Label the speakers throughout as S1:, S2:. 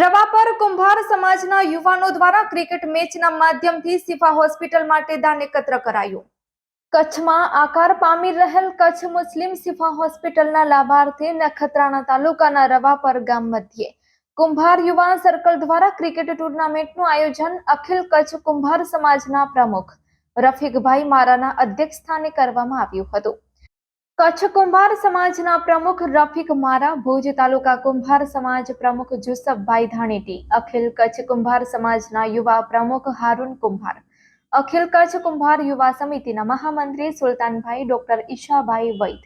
S1: રવાપર કુંભાર સમાજના યુવાનો દ્વારા ક્રિકેટ મેચના માધ્યમથી સિફા હોસ્પિટલ માટે દાન એકત્ર કરાયું. કચ્છમાં આકાર પામી રહેલ કચ્છ મુસ્લિમ સિફા હોસ્પિટલના લાભાર્થે નખત્રાણા તાલુકાના રવાપર ગામ મધ્યે. કુંભાર યુવાન સર્કલ દ્વારા ક્રિકેટ ટુર્નામેન્ટનું આયોજન અખિલ કચ્છ કુંભાર સમાજના પ્રમુખ રફીકભાઈ મારાના અધ્યક્ષ સ્થાને કરવામાં આવ્યું હતું. કચ્છ કુંભાર સમાજના પ્રમુખ રફીક મારા, ભુજ તાલુકા કુંભાર સમાજ પ્રમુખ જુસફભાઈ ધાણેટી અખિલ કચ્છ કુંભાર સમાજના યુવા પ્રમુખ હારૂન કુંભાર. અખિલ કચ્છ કુંભાર યુવા સમિતિના મહામંત્રી સુલતાનભાઈ ડોક્ટર ઈશાભાઈ વૈદ.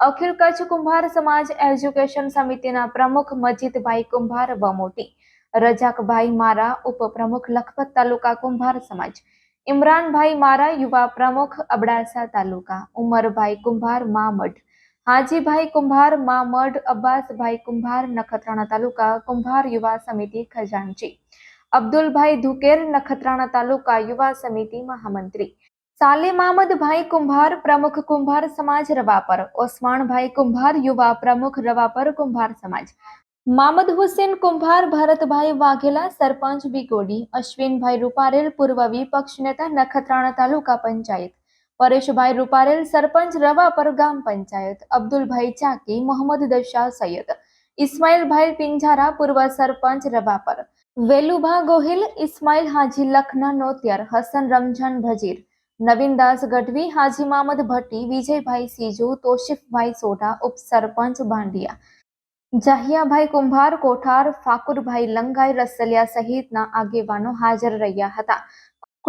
S1: અખિલ કચ્છ કુંભાર સમાજ એજ્યુકેશન સમિતિના પ્રમુખ મજીદભાઈ કુંભાર વમોટી. રજાકભાઈ મારા, ઉપપ્રમુખ લખપત તાલુકા કુંભાર સમાજ. ઇમરાનભાઈ મારા યુવા પ્રમુખ, અબડાસા તાલુકા. ઉમરભાઈ કુંભાર, મામઢ. હાજીભાઈ કુંભાર, મામઢ. અબ્બાસભાઈ કુંભાર, નખત્રાણા તાલુકા, કુંભાર યુવા સમિતિ ખજાનચી. અબ્દુલભાઈ ધુકેર, નખત્રાણા તાલુકા યુવા સમિતિ મહામંત્રી. સાલે મામદભાઈ કુંભાર, પ્રમુખ કુંભાર સમાજ રવાપર. ઓસમાણભાઈ કુંભાર યુવા પ્રમુખ રવાપર કુંભાર સમાજ. મામદ હુસેન કુંભાર, ભરતભાઈ વાઘેલા, સરપંચ બિગોડી અશ્વિનભાઈ રૂપારેલ, પૂર્વ વિપક્ષ નેતા, નખત્રાણા તાલુકા પંચાયત. પરેશભાઈ રૂપારેલ, સરપંચ રવાપર ગામ પંચાયત. અબ્દુલભાઈ ચાકી, મોહમ્મદ દશા સૈયદ. ઇસ્માઇલભાઈ પિંજારા, પૂર્વ સરપંચ રવાપર. વેલુભા ગોહિલ, ઇસ્માઇલ હાજી, લખના નોતિયાર, હસન રમઝાન ભજીર. નવીનદાસ ગઢવી, હાજી મામદ ભટ્ટી, વિજયભાઈ સીજુ, તોશિફભાઈ સોઢા, ઉપસરપંચ બાંડિયા. જહિયાભાઈ કુંભાર, કોઠાર, ફાકુરભાઈ લંગાઈ, રસલિયા સહિતના આગેવાનો હાજર રહ્યા હતા.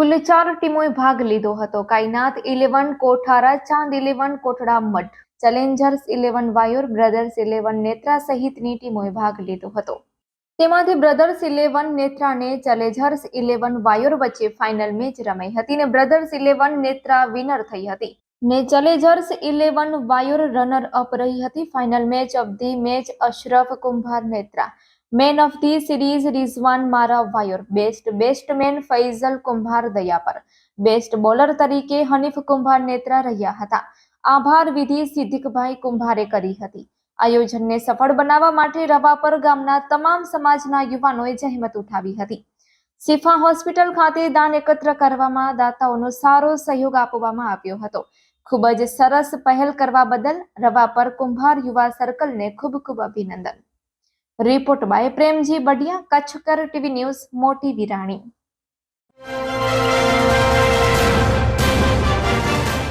S1: કુલ ચાર ટીમોએ ભાગ લીધો હતો. Kaynat eleven, Kothara, Chand eleven, Kothada Math challengers eleven, Vayor, brothers eleven, Netra સહિતની ટીમોએ ભાગ લીધો હતો. તેમાંથી બ્રધર્સ ઇલેવન નેત્રાને ચેલેન્જર્સ ઇલેવન, વાયોર વચ્ચે ફાઇનલ મેચ રમાઈ હતી ને બ્રધર્સ ઇલેવન, નેત્રા વિનર થઈ હતી. ને challengers eleven Vayor runner up રહી હતી. Final match of the match Ashraf Kumbhar Netra man of the series Rizwan મારા વાયોર. બેસ્ટ બેસ્ટમેન ફૈઝલ કુંભાર દયાપર બેસ્ટ બોલર તરીકે હનીફ કુંભાર નેત્રા રહ્યા હતા. આભાર વિધિ સિદ્ધિકભાઈ કુંભારે કરી હતી. આયોજનને સફળ બનાવવા માટે રવાપર ગામના તમામ સમાજના યુવાનોએ જહેમત ઉઠાવી હતી. સિફા હોસ્પિટલ ખાતે દાન એકત્ર કરવામાં દાતાઓનો સારો સહયોગ આપવામાં આવ્યો હતો. ખૂબ જ સરસ પહેલ કરવા બદલ રવા પર કુંભાર યુવા સર્કલને ખૂબ ખૂબ અભિનંદન. Report by Premji Badiya Kachchhkar TV news, Moti Virani.